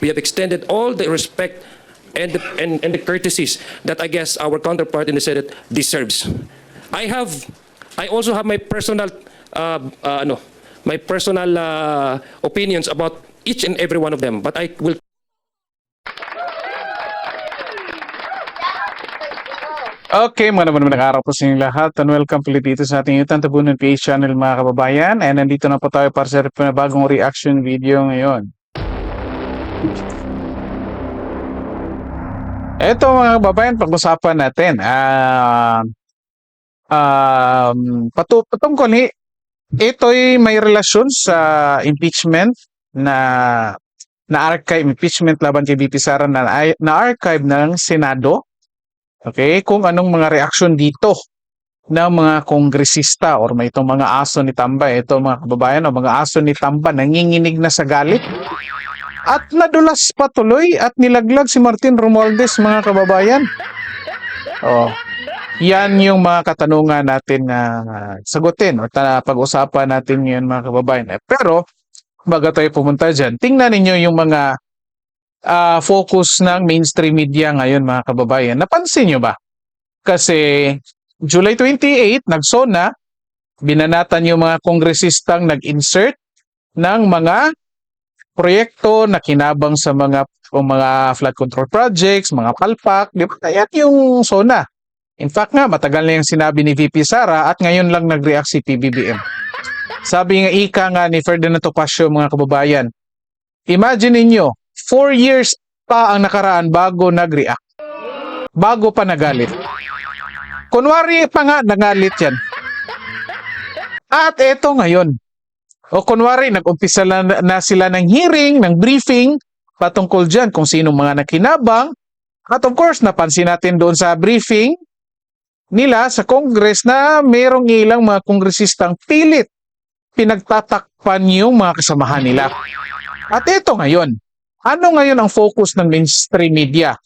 We have extended all the respect and the, and, and the courtesies that I guess our counterpart in the Senate deserves. I have, I also have my personal, uh, uh, ano, my personal uh, opinions about each and every one of them, but I will Okay, mga naman magandang araw po sa inyong lahat and welcome ulit dito sa ating YouTube Tabunan PH channel mga kababayan and nandito na po tayo para sa bagong reaction video ngayon. Ito mga kababayan, pag-usapan natin. Ah, um, patu patungkol ni ito'y may relasyon sa impeachment na na-archive impeachment laban kay BP Sara na na-archive ng Senado Okay, kung anong mga reaksyon dito ng mga kongresista or may itong mga aso ni Tamba, ito mga kababayan, o mga aso ni Tamba nanginginig na sa galit. At nadulas patuloy at nilaglag si Martin Romualdez mga kababayan. Oh, yan yung mga katanungan natin na sagutin o pag-usapan natin ngayon mga kababayan. Pero bago tayo pumunta dyan, tingnan ninyo yung mga ah, focus ng mainstream media ngayon mga kababayan. Napansin nyo ba? Kasi July 28, nagsona, binanatan yung mga kongresistang nag-insert ng mga proyekto na kinabang sa mga o mga flood control projects, mga palpak, di ba? Yan yung SONA. In fact nga, matagal na yung sinabi ni VP Sara at ngayon lang nag-react si PBBM. Sabi nga ika nga ni Ferdinand Topacio mga kababayan, imagine ninyo, four years pa ang nakaraan bago nag-react. Bago pa nagalit. Kunwari pa nga nagalit yan. At eto ngayon. O kunwari, nag-umpisa na, na sila ng hearing, ng briefing, patungkol dyan kung sino mga nakinabang. At of course, napansin natin doon sa briefing nila sa Congress na merong ilang mga kongresistang pilit pinagtatakpan yung mga kasamahan nila. At ito ngayon, ano ngayon ang focus ng mainstream media?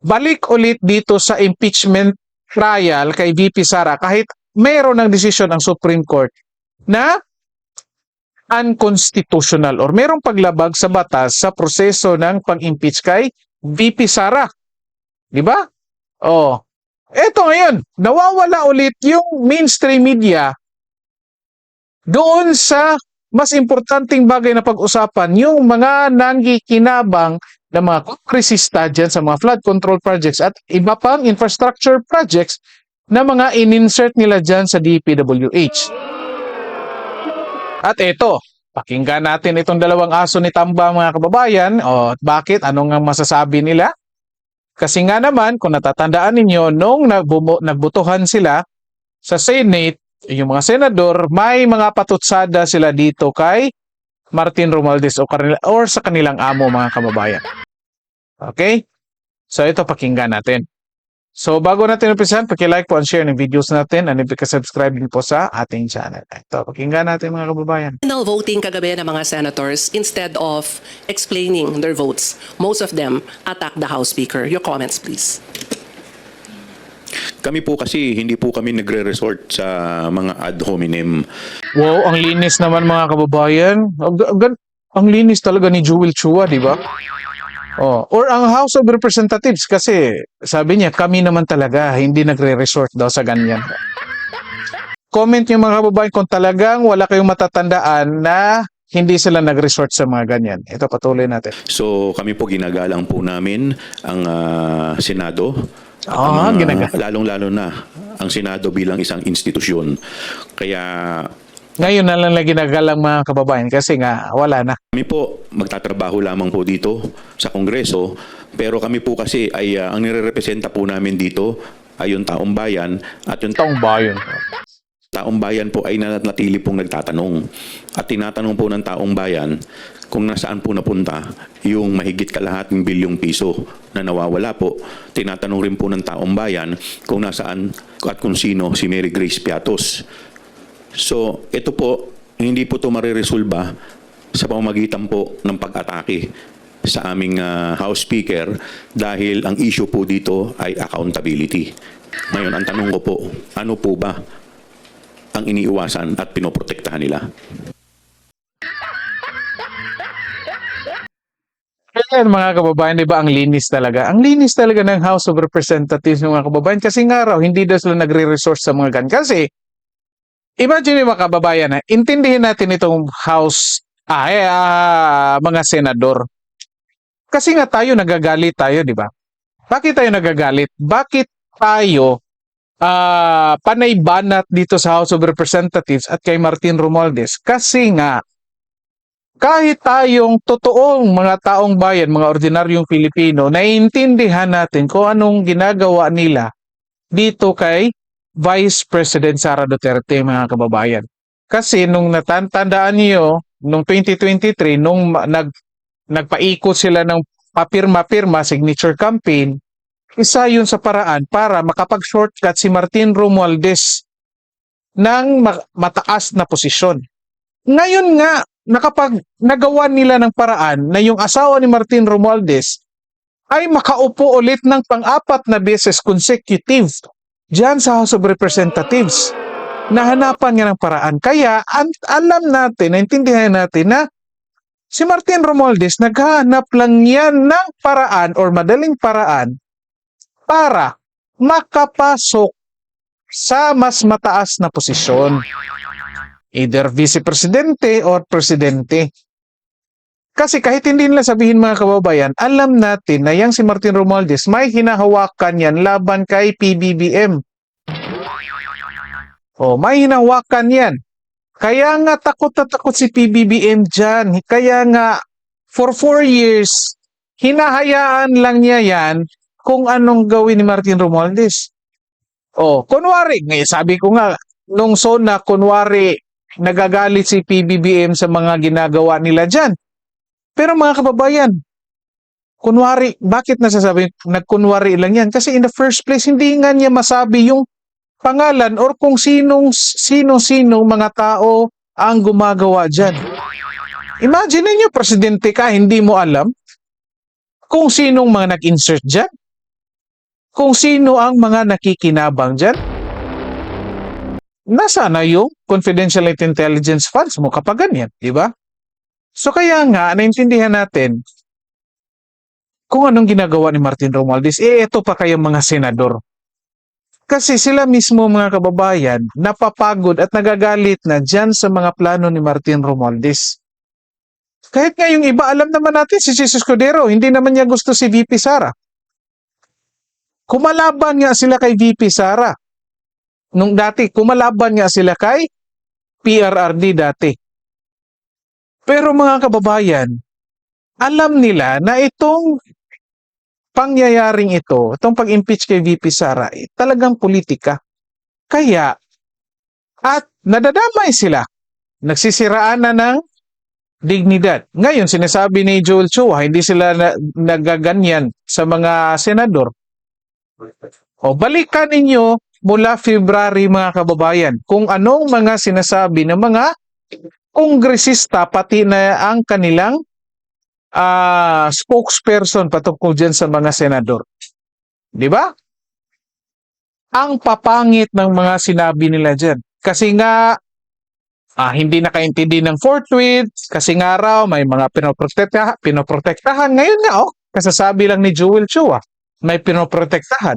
Balik ulit dito sa impeachment trial kay VP Sara kahit mayroon ng desisyon ang Supreme Court na unconstitutional or merong paglabag sa batas sa proseso ng pag-impeach kay VP Sara. Di ba? Oh. Eto ngayon, nawawala ulit yung mainstream media doon sa mas importanteng bagay na pag-usapan, yung mga nangkikinabang na mga kongresista dyan sa mga flood control projects at iba pang infrastructure projects na mga in-insert nila dyan sa DPWH. At ito, pakinggan natin itong dalawang aso ni Tamba mga kababayan. O, bakit? Ano nga masasabi nila? Kasi nga naman, kung natatandaan ninyo, nung nagbutuhan sila sa Senate, yung mga senador, may mga patutsada sila dito kay Martin Romualdez o, kanila, or sa kanilang amo mga kababayan. Okay? So ito pakinggan natin. So bago natin umpisan, paki-like po and share ng videos natin and paki-subscribe din po sa ating channel. Ito, pakinggan natin mga kababayan. Final voting kagabi ng mga senators instead of explaining their votes. Most of them attack the House Speaker. Your comments, please. Kami po kasi hindi po kami nagre-resort sa mga ad hominem. Wow, ang linis naman mga kababayan. Ang, ang, ang linis talaga ni Jewel Chua, di ba? Oh, or ang House of Representatives kasi sabi niya kami naman talaga hindi nagre-resort daw sa ganyan. Comment niyo mga kababayan kung talagang wala kayong matatandaan na hindi sila nag-resort sa mga ganyan. Ito patuloy natin. So kami po ginagalang po namin ang ah, Senado. At Ah, ang mga- ginaga- Lalong-lalo na ang Senado bilang isang institusyon. Kaya Ngayon na lang na ginagalang mga kababayan kasi nga wala na. kami po magtatrabaho lamang po dito sa Kongreso. Pero kami po kasi ay ah, ang nire-representa po namin dito ay yung taong bayan at yung Taong bayan. taong bayan po ay nanatili pong nagtatanong. At tinatanong po ng taong bayan kung nasaan po napunta yung mahigit kalahating bilyong piso na nawawala po. Tinatanong rin po ng taong bayan kung nasaan at kung sino si Mary Grace Piatos. So, ito po, hindi po ito mariresolba sa pamamagitan po ng pag-atake sa aming ah, House Speaker dahil ang issue po dito ay accountability. Ngayon, ang tanong ko po, ano po ba ang iniiwasan at pinoprotektahan nila. Ayan mga kababayan, di ba ang linis talaga? Ang linis talaga ng House of Representatives ng mga kababayan kasi nga raw, hindi daw sila nagre-resource sa mga gan. Kasi, imagine mga kababayan, ha, intindihin natin itong House, ah, eh, ah, mga senador. Kasi nga tayo nagagalit tayo, di ba? Bakit tayo nagagalit? Bakit tayo ah panay banat dito sa House of Representatives at kay Martin Romualdez? Kasi nga, kahit tayong totoong mga taong bayan, mga ordinaryong Pilipino, naiintindihan natin kung anong ginagawa nila dito kay Vice President Sara Duterte, mga kababayan. Kasi nung natandaan niyo, nung 2023, nung nag, nagpaikot sila ng papirma-pirma, signature campaign, isa yun sa paraan para makapag-shortcut si Martin Romualdez ng ma- mataas na posisyon. Ngayon nga, nakapag nagawa nila ng paraan na yung asawa ni Martin Romualdez ay makaupo ulit ng pang-apat na beses consecutive dyan sa House of Representatives. Nahanapan nga ng paraan. Kaya alam natin, naintindihan natin na si Martin Romualdez naghahanap lang yan ng paraan or madaling paraan para makapasok sa mas mataas na posisyon either vice presidente or presidente. Kasi kahit hindi nila sabihin mga kababayan, alam natin na yang si Martin Romualdez may hinahawakan yan laban kay PBBM. O, may hinahawakan yan. Kaya nga takot na takot si PBBM dyan. Kaya nga for four years, hinahayaan lang niya yan kung anong gawin ni Martin Romualdez. O, kunwari, ngayon sabi ko nga, nung SONA, kunwari, nagagalit si PBBM sa mga ginagawa nila dyan. Pero mga kababayan, kunwari, bakit nasasabi, nagkunwari lang yan? Kasi in the first place, hindi nga niya masabi yung pangalan or kung sinong, sino-sinong mga tao ang gumagawa dyan. Imagine niyo presidente ka, hindi mo alam kung sinong mga nag-insert dyan. Kung sino ang mga nakikinabang dyan nasa na yung confidential intelligence funds mo kapag ganyan, di ba? So kaya nga, naintindihan natin kung anong ginagawa ni Martin Romualdez, eh ito pa kayong mga senador. Kasi sila mismo mga kababayan, napapagod at nagagalit na dyan sa mga plano ni Martin Romualdez. Kahit nga yung iba, alam naman natin si Jesus Cordero, hindi naman niya gusto si VP Sara. Kumalaban nga sila kay VP Sara nung dati, kumalaban nga sila kay PRRD dati. Pero mga kababayan, alam nila na itong pangyayaring ito, itong pag-impeach kay VP Sara, eh, talagang politika. Kaya, at nadadamay sila. Nagsisiraan na ng dignidad. Ngayon, sinasabi ni Joel Chua, hindi sila na, nagaganyan sa mga senador. O balikan ninyo mula February mga kababayan kung anong mga sinasabi ng mga kongresista pati na ang kanilang ah, spokesperson patungkol dyan sa mga senador. Di ba? Ang papangit ng mga sinabi nila dyan. Kasi nga, ah, hindi nakaintindi ng forthwith, kasi nga raw may mga pinoprotektahan, pinoprotektahan. Ngayon nga, oh, kasasabi lang ni Joel Chua, may pinoprotektahan.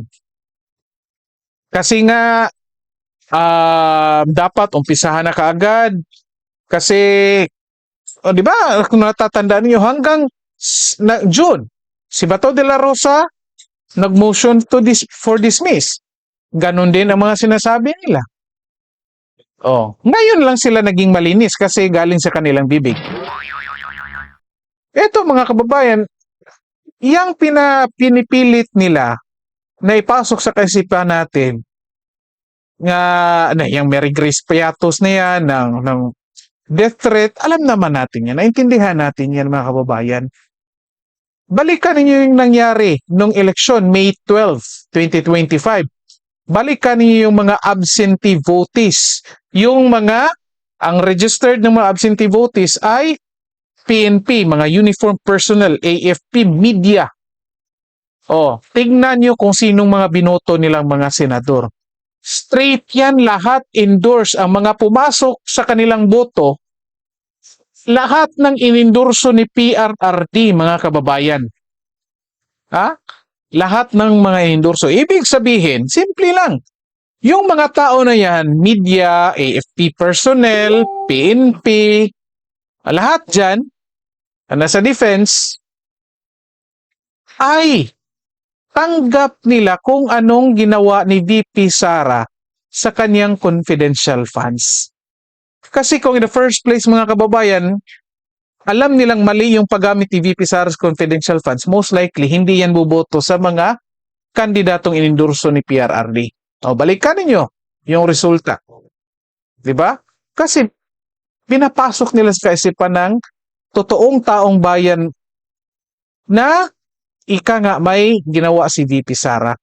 Kasi nga, ah, dapat umpisahan na kaagad. Kasi, o di ba, kung natatandaan niyo hanggang na, June, si Bato de la Rosa nag-motion to dis, for dismiss. Ganon din ang mga sinasabi nila. Oh, ngayon lang sila naging malinis kasi galing sa kanilang bibig. Ito mga kababayan, yang pina, pinipilit nila na ipasok sa kaisipan natin nga na yung Mary Grace Piatos na yan ng, ng death threat, alam naman natin yan. Naintindihan natin yan mga kababayan. Balikan ninyo yung nangyari nung eleksyon, May 12, 2025. Balikan ninyo yung mga absentee votees. Yung mga, ang registered ng mga absentee votees ay PNP, mga uniform personnel, AFP, media. Oh, tignan nyo kung sinong mga binoto nilang mga senador. Straight yan lahat endorse ang mga pumasok sa kanilang boto lahat ng inendorso ni PRRD, mga kababayan. Ha? Lahat ng mga inendorso. Ibig sabihin, simple lang. Yung mga tao na yan, media, AFP personnel, PNP, lahat dyan, na nasa defense, ay tanggap nila kung anong ginawa ni VP Sara sa kanyang confidential funds. Kasi kung in the first place mga kababayan, alam nilang mali yung paggamit ni VP Sara's confidential funds, most likely hindi yan buboto sa mga kandidatong inendorso ni PRRD. O balikan ninyo yung resulta. 'Di ba? Kasi pinapasok nila sa kaisipan ng totoong taong bayan na ika nga may ginawa si VP Sara.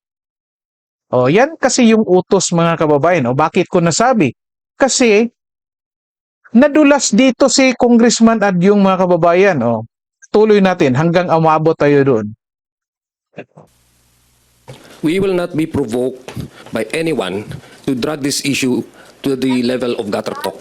O yan kasi yung utos mga kababayan. O bakit ko nasabi? Kasi nadulas dito si Congressman at yung mga kababayan. O tuloy natin hanggang umabot tayo doon. We will not be provoked by anyone to drag this issue to the level of gutter talk.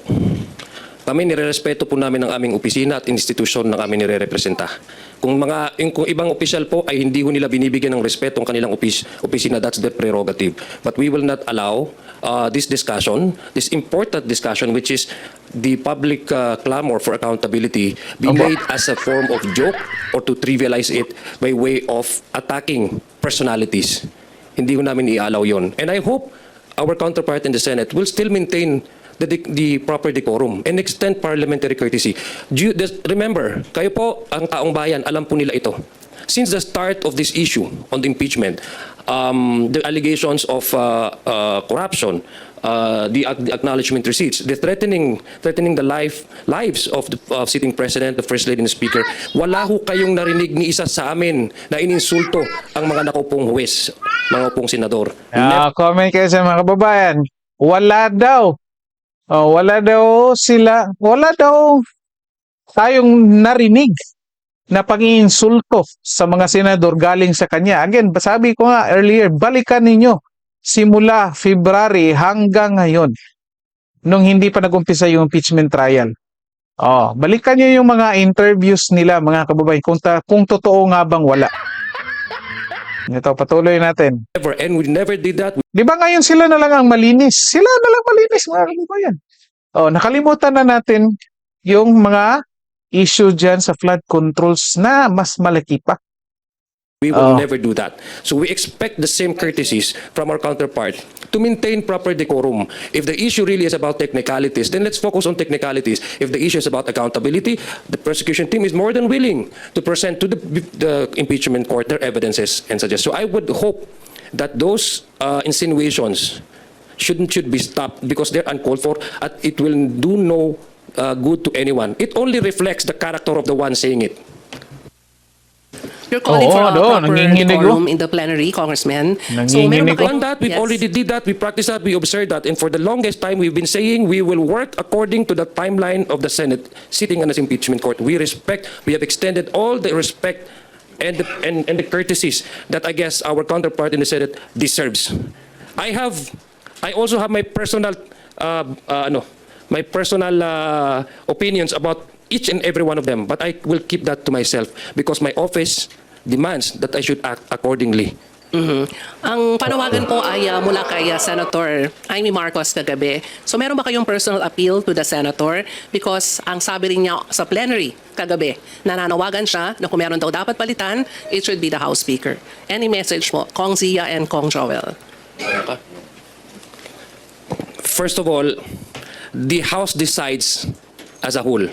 Kami nirerespeto po namin ang aming opisina at institusyon na kami nirerepresenta. Kung mga yung, kung ibang opisyal po ay hindi ho nila binibigyan ng respeto ang kanilang opis, opisina, that's their prerogative. But we will not allow uh, this discussion, this important discussion which is the public uh, clamor for accountability be Aba. made as a form of joke or to trivialize it by way of attacking personalities. Hindi ko namin ialaw yon. And I hope our counterpart in the Senate will still maintain the, the proper decorum and extend parliamentary courtesy. Do you, this- remember, kayo po, ang taong bayan, alam po nila ito. Since the start of this issue on the impeachment, um, the allegations of uh, uh, corruption, uh, the, the acknowledgement receipts, the threatening, threatening the life, lives of the of sitting president, the first lady and speaker, wala ho kayong narinig ni isa sa amin na ininsulto ang mga nakupong huwes, mga upong senador. Ah, comment kayo sa mga kababayan. Wala daw. Oh, wala daw sila. Wala daw tayong narinig na pang-iinsulto sa mga senador galing sa kanya. Again, sabi ko nga earlier, balikan ninyo simula February hanggang ngayon nung hindi pa nagumpisa yung impeachment trial. Oh, balikan niyo yung mga interviews nila mga kababayan kung, ta- kung totoo nga bang wala. Ito, patuloy natin. Never, and we never did that. Di ba ngayon sila na lang ang malinis? Sila na lang malinis, mga kababayan. Oh, nakalimutan na natin yung mga issue dyan sa flood controls na mas malaki pa. We will Oh. never do that. So we expect the same courtesies from our counterpart to maintain proper decorum. If the issue really is about technicalities, then let's focus on technicalities. If the issue is about accountability, the prosecution team is more than willing to present to the, the impeachment court their evidences and suggest. So I would hope that those uh, insinuations shouldn't should be stopped because they're uncalled for and it will do no uh, good to anyone. It only reflects the character of the one saying it. You're calling Oo, for a doon, proper nanginginig, oh. decorum in the plenary, Congressman. So Nanginginig, kayo- done that. We've Yes. already did that. We practiced that. We observed that. And for the longest time, we've been saying we will work according to the timeline of the Senate sitting on this impeachment court. We respect. We have extended all the respect and the, and, and the courtesies that I guess our counterpart in the Senate deserves. I have. I also have my personal, uh, uh, ano, my personal uh, opinions about each and every one of them. But I will keep that to myself because my office demands that I should act accordingly. Mhm. Ang panawagan po ay ah, mula kay ah, Senator Amy Marcos kagabi. So meron ba kayong personal appeal to the Senator? Because ang sabi rin niya sa plenary kagabi, nananawagan siya na kung meron daw dapat palitan, it should be the House Speaker. Any message po, Kong Zia and Kong Joel? First of all, the House decides as a whole.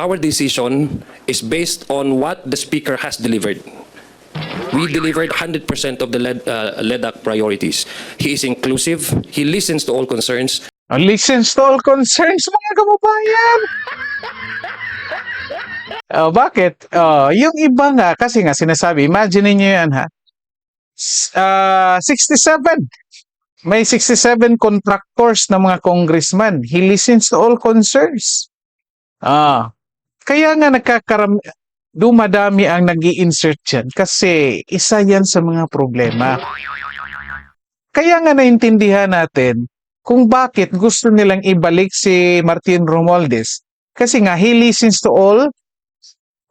Our decision is based on what the Speaker has delivered. We delivered 100% of the LED, uh, LEDAC priorities. He is inclusive. He listens to all concerns. Listens to all concerns, mga kababayan. Oh, bakit? Oh, yung iba nga, kasi nga sinasabi, imagine niyo yan ha. S- ah, 67. May 67 contractors na mga congressman. He listens to all concerns. Ah. Kaya nga nagkakaram dumadami ang nag insert yan kasi isa yan sa mga problema. Kaya nga naintindihan natin kung bakit gusto nilang ibalik si Martin Romualdez Kasi nga, he listens to all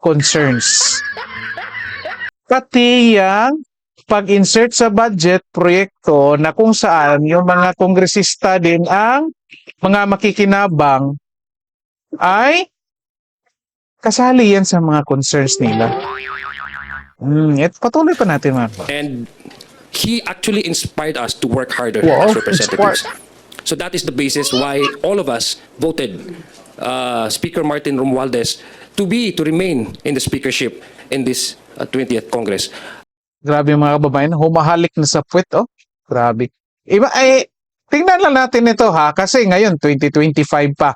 concerns. Pati yung pag-insert sa budget proyekto na kung saan yung mga kongresista din ang mga makikinabang ay kasali yan sa mga concerns nila. Hmm, et patuloy pa natin mga kapatid. And he actually inspired us to work harder Wow, as representatives. inspired. So that is the basis why all of us voted uh, Speaker Martin Romualdez to be, to remain in the speakership in this uh, 20th Congress. Grabe mga kababayan, humahalik na sa puwet, oh. Grabe. Iba, ay, tingnan lang natin ito ha, kasi ngayon, 2025 pa.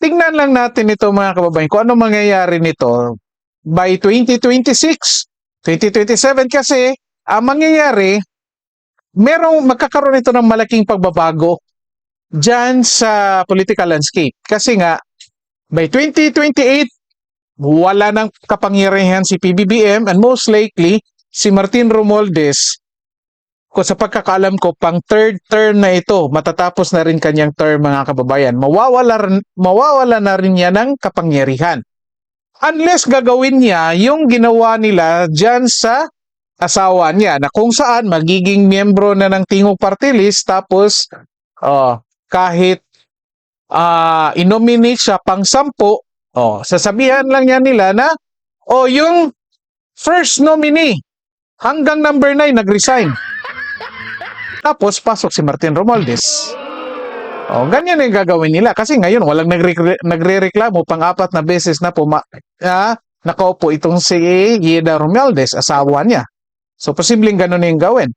Tingnan lang natin ito mga kababayan, kung ano mangyayari nito by 2026, 2027 kasi, ang mangyayari, merong magkakaroon ito ng malaking pagbabago dyan sa political landscape. Kasi nga, by 2028, wala nang kapangyarihan si PBBM and most likely, si Martin Romualdez, kung sa pagkakaalam ko, pang third term na ito, matatapos na rin kanyang term mga kababayan, mawawala, mawawala na rin niya ng kapangyarihan. Unless gagawin niya yung ginawa nila dyan sa asawa niya, na kung saan magiging miyembro na ng Tingog Party List, tapos oh, kahit ah inominate siya pang sampu, oh, sasabihan lang niya nila na, oh, yung first nominee, hanggang number 9 nag-resign. Tapos pasok si Martin Romualdez. Oh, ganyan yung gagawin nila kasi ngayon walang nagre- nagrereklamo pang-apat na beses na puma ah, nakaupo itong si Yeda Romualdez, asawa niya. So posibleng ganun yung gawin.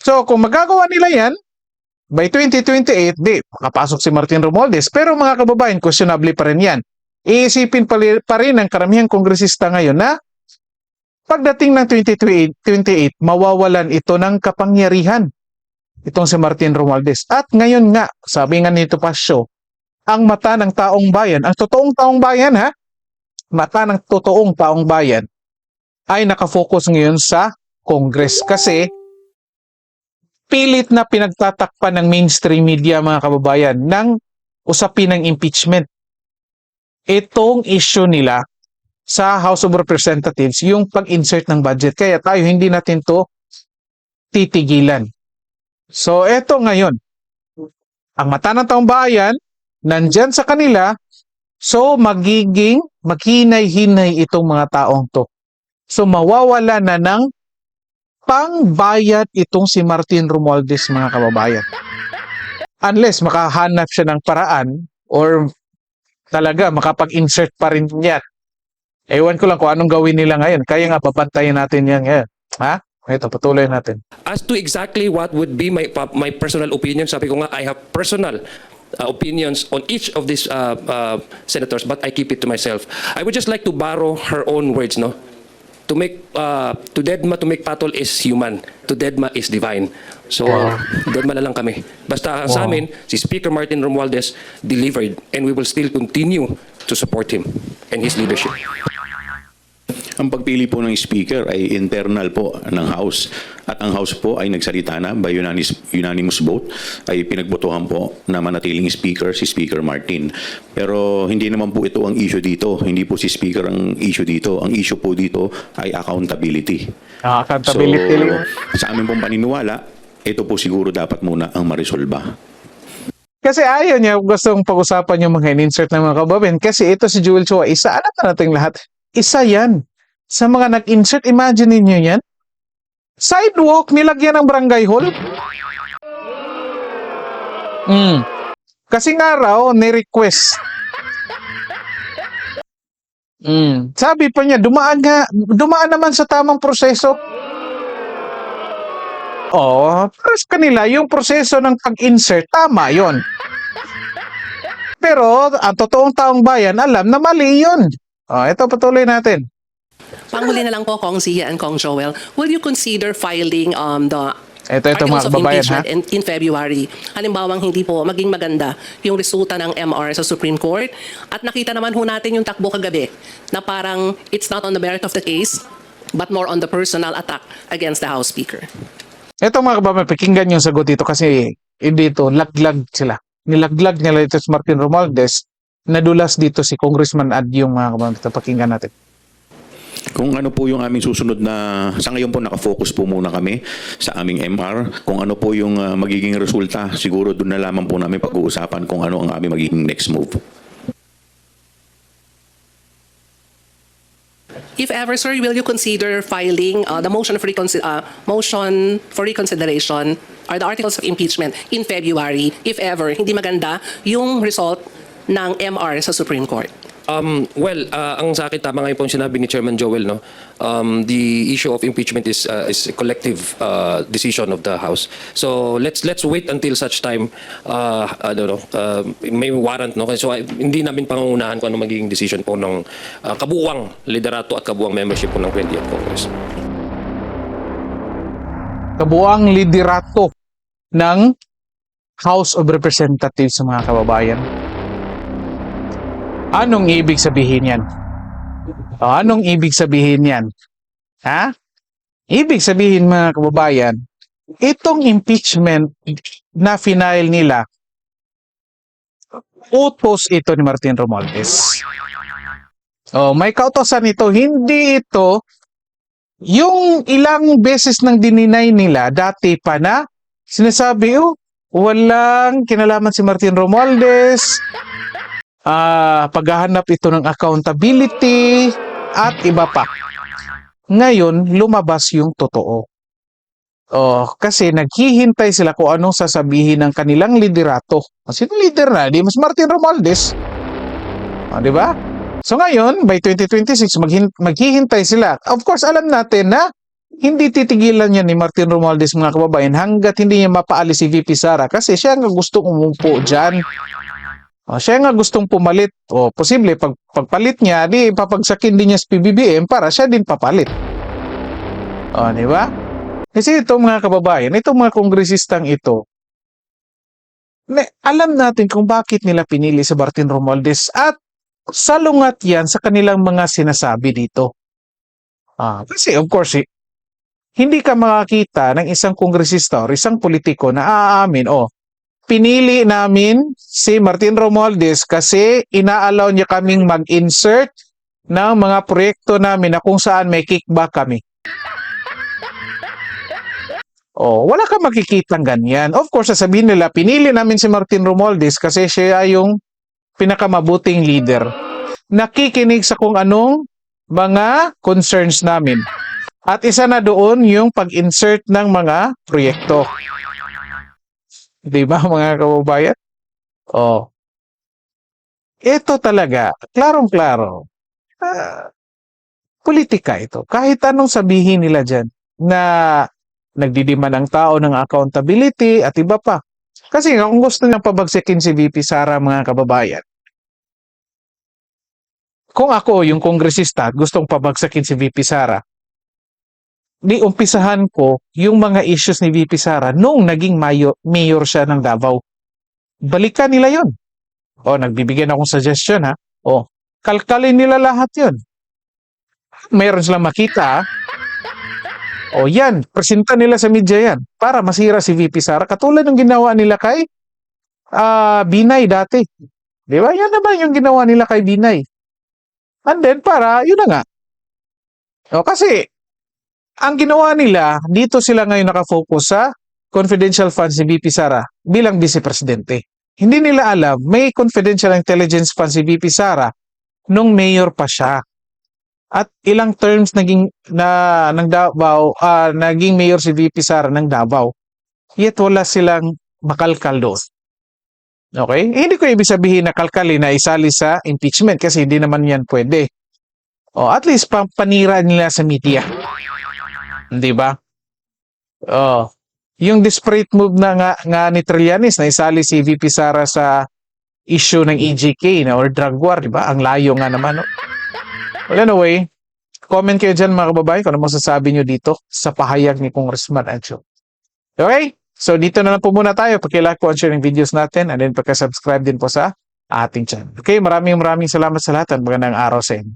So kung magagawa nila yan, by 2028, di, makapasok si Martin Romualdez. Pero mga kababayan, questionable pa rin yan. Iisipin pa rin ng karamihang kongresista ngayon na pagdating ng 2028, mawawalan ito ng kapangyarihan. Itong si Martin Romualdez. At ngayon nga, sabi nga nito pa show, ang mata ng taong bayan, ang totoong taong bayan ha, mata ng totoong taong bayan, ay nakafocus ngayon sa Congress. Kasi pilit na pinagtatakpan ng mainstream media mga kababayan ng usapin ng impeachment. Itong issue nila sa House of Representatives, yung pag-insert ng budget. Kaya tayo hindi natin to titigilan. So, eto ngayon. Ang mata ng taong bayan, nandyan sa kanila, so magiging, maghinay-hinay itong mga taong to. So, mawawala na ng pangbayad itong si Martin Romualdez, mga kababayan. Unless makahanap siya ng paraan or talaga makapag-insert pa rin yan. Ewan ko lang kung anong gawin nila ngayon. Kaya nga, papantayin natin yan ngayon. Ha? Ito, patuloy natin. As to exactly what would be my my personal opinion, sabi ko nga, I have personal uh, opinions on each of these uh, uh, senators, but I keep it to myself. I would just like to borrow her own words, no? To make, uh, to Dedma, to make patol is human. To Dedma is divine. So, Dedma na lang kami. Basta sa amin, si Speaker Martin Romualdez delivered, and we will still continue to support him and his leadership. Ang pagpili po ng speaker ay internal po ng House. At ang House po ay nagsalita na by unanimous, unanimous vote ay pinagbotohan po na manatiling speaker si Speaker Martin. Pero hindi naman po ito ang issue dito. Hindi po si speaker ang issue dito. Ang issue po dito ay accountability. Ah, accountability lang. sa amin pong paniniwala, ito po siguro dapat muna ang marisolba. Kasi ayaw niya gustong pag-usapan yung mga in-insert ng mga kababayan. Kasi ito si Jewel Chua, isa, alam na natin lahat, isa yan. Sa mga nag-insert, imagine niyo yan. Sidewalk, nilagyan ng barangay hall. Mm. Kasi nga raw, ni-request. Mm. Sabi pa niya, dumaan nga, dumaan naman sa tamang proseso. Para sa kanila, yung proseso ng pag-insert, tama yon. Pero ang totoong taong bayan, alam na mali yun. Oh, ito patuloy natin. Panghuli na lang po, Kong Zia and Kong Joel, will you consider filing um, the Ito, ito mga articles of kababayan ha. impeachment in, in February? Halimbawang hindi po maging maganda yung resulta ng MR sa Supreme Court. At nakita naman ho natin yung takbo kagabi na parang it's not on the merit of the case, but more on the personal attack against the House Speaker. Ito mga kababayan, pakinggan yung sagot dito kasi hindi ito, laglag sila. Nilaglag nila ito si Martin Romualdez nadulas dito si Congressman Ad yung mga kababayan. Pakinggan natin. Kung ano po yung aming susunod na, sa ngayon po nakafocus po muna kami sa aming MR. Kung ano po yung ah, magiging resulta, siguro doon na lamang po namin pag-uusapan kung ano ang aming magiging next move. If ever, sir, will you consider filing uh, the motion for, reconsi- uh, motion for reconsideration or the articles of impeachment in February, if ever, hindi maganda yung result ng MR sa Supreme Court? Um, well, uh, ang sa akin, tama nga yung sinabi ni Chairman Joel, no? Um, the issue of impeachment is uh, is a collective uh, decision of the House. So let's let's wait until such time, uh, I don't know, uh, may warrant, no? So I- hindi namin pangungunahan kung ano magiging decision po ng uh, kabuuang liderato at kabuuang membership po ng 20th Congress. Kabuang liderato ng House of Representatives sa mga kababayan. Anong ibig sabihin yan? O, anong ibig sabihin yan? Ha? Ibig sabihin mga kababayan, itong impeachment na final nila, utos ito ni Martin Romualdez. Oh, may kautosan ito. Hindi ito yung ilang beses nang dininay nila dati pa na sinasabi, oh, walang kinalaman si Martin Romualdez, ah paghahanap ito ng accountability, at iba pa. Ngayon, lumabas yung totoo. Oh, kasi naghihintay sila kung anong sasabihin ng kanilang liderato. Oh, Sino leader na? Di Martin Romualdez. Oh, di ba? So ngayon, by 2026, maghin- maghihintay sila. Of course, alam natin na hindi titigilan yan ni Martin Romualdez mga kababayan hanggat hindi niya mapaalis si VP Sara kasi siya nga gustong umumpo dyan. O, siya nga gustong pumalit. O, posible, pag, pagpalit niya, di papagsakin din niya sa PBBM para siya din papalit. O, di ba? Kasi ito mga kababayan, itong mga kongresistang ito, ne, alam natin kung bakit nila pinili si Martin Romualdez at salungat yan sa kanilang mga sinasabi dito. Ah, kasi of course, eh, hindi ka makakita ng isang kongresista o isang politiko na aamin, oh, pinili namin si Martin Romualdez kasi inaalaw niya kaming mag-insert ng mga proyekto namin na kung saan may kickback kami. Oh, wala ka makikitang ganyan. Of course, sasabihin nila, pinili namin si Martin Romualdez kasi siya yung pinakamabuting leader. Nakikinig sa kung anong mga concerns namin. At isa na doon yung pag-insert ng mga proyekto. Di ba mga kababayan? Oh. Ito talaga, klarong-klaro. Ah, politika ito. Kahit anong sabihin nila dyan na nagdidiman ang tao ng accountability at iba pa. Kasi kung gusto niyang pabagsakin si VP Sara mga kababayan, kung ako yung kongresista gustong pabagsakin si VP Sara, di umpisahan ko yung mga issues ni VP Sara nung naging mayor, mayor siya ng Davao. Balikan nila yon. O, nagbibigyan akong suggestion ha. O, kalkalin nila lahat yon. Mayroon silang makita. O yan, presenta nila sa media yan para masira si VP Sara. Katulad ng ginawa nila kay ah, Binay dati. Di ba? Yan naman yung ginawa nila kay Binay. And then para, yun na nga. O kasi, ang ginawa nila, dito sila ngayon nakafocus sa confidential funds ni VP Sara bilang vice presidente. Hindi nila alam, may confidential intelligence funds si VP Sara nung mayor pa siya. At ilang terms naging na ng Davao, ah, naging mayor si VP Sara ng Davao. Yet wala silang makalkal doon. Okay? Eh, hindi ko ibig sabihin na kalkali na isali sa impeachment kasi hindi naman yan pwede. O at least pa panira nila sa media. Di ba? Oh. Yung desperate move na nga, nga ni Trillanes na isali si VP Sara sa issue ng EJK na or drug war, di ba? Ang layo nga naman. No? Well, anyway, comment kayo dyan mga kababayan kung ano masasabi nyo dito sa pahayag ni Congressman Ancho. Okay? So dito na lang po muna tayo. Pakilike po ang sharing videos natin and then pagka-subscribe din po sa ating channel. Okay, maraming maraming salamat sa lahat at magandang araw sa inyo.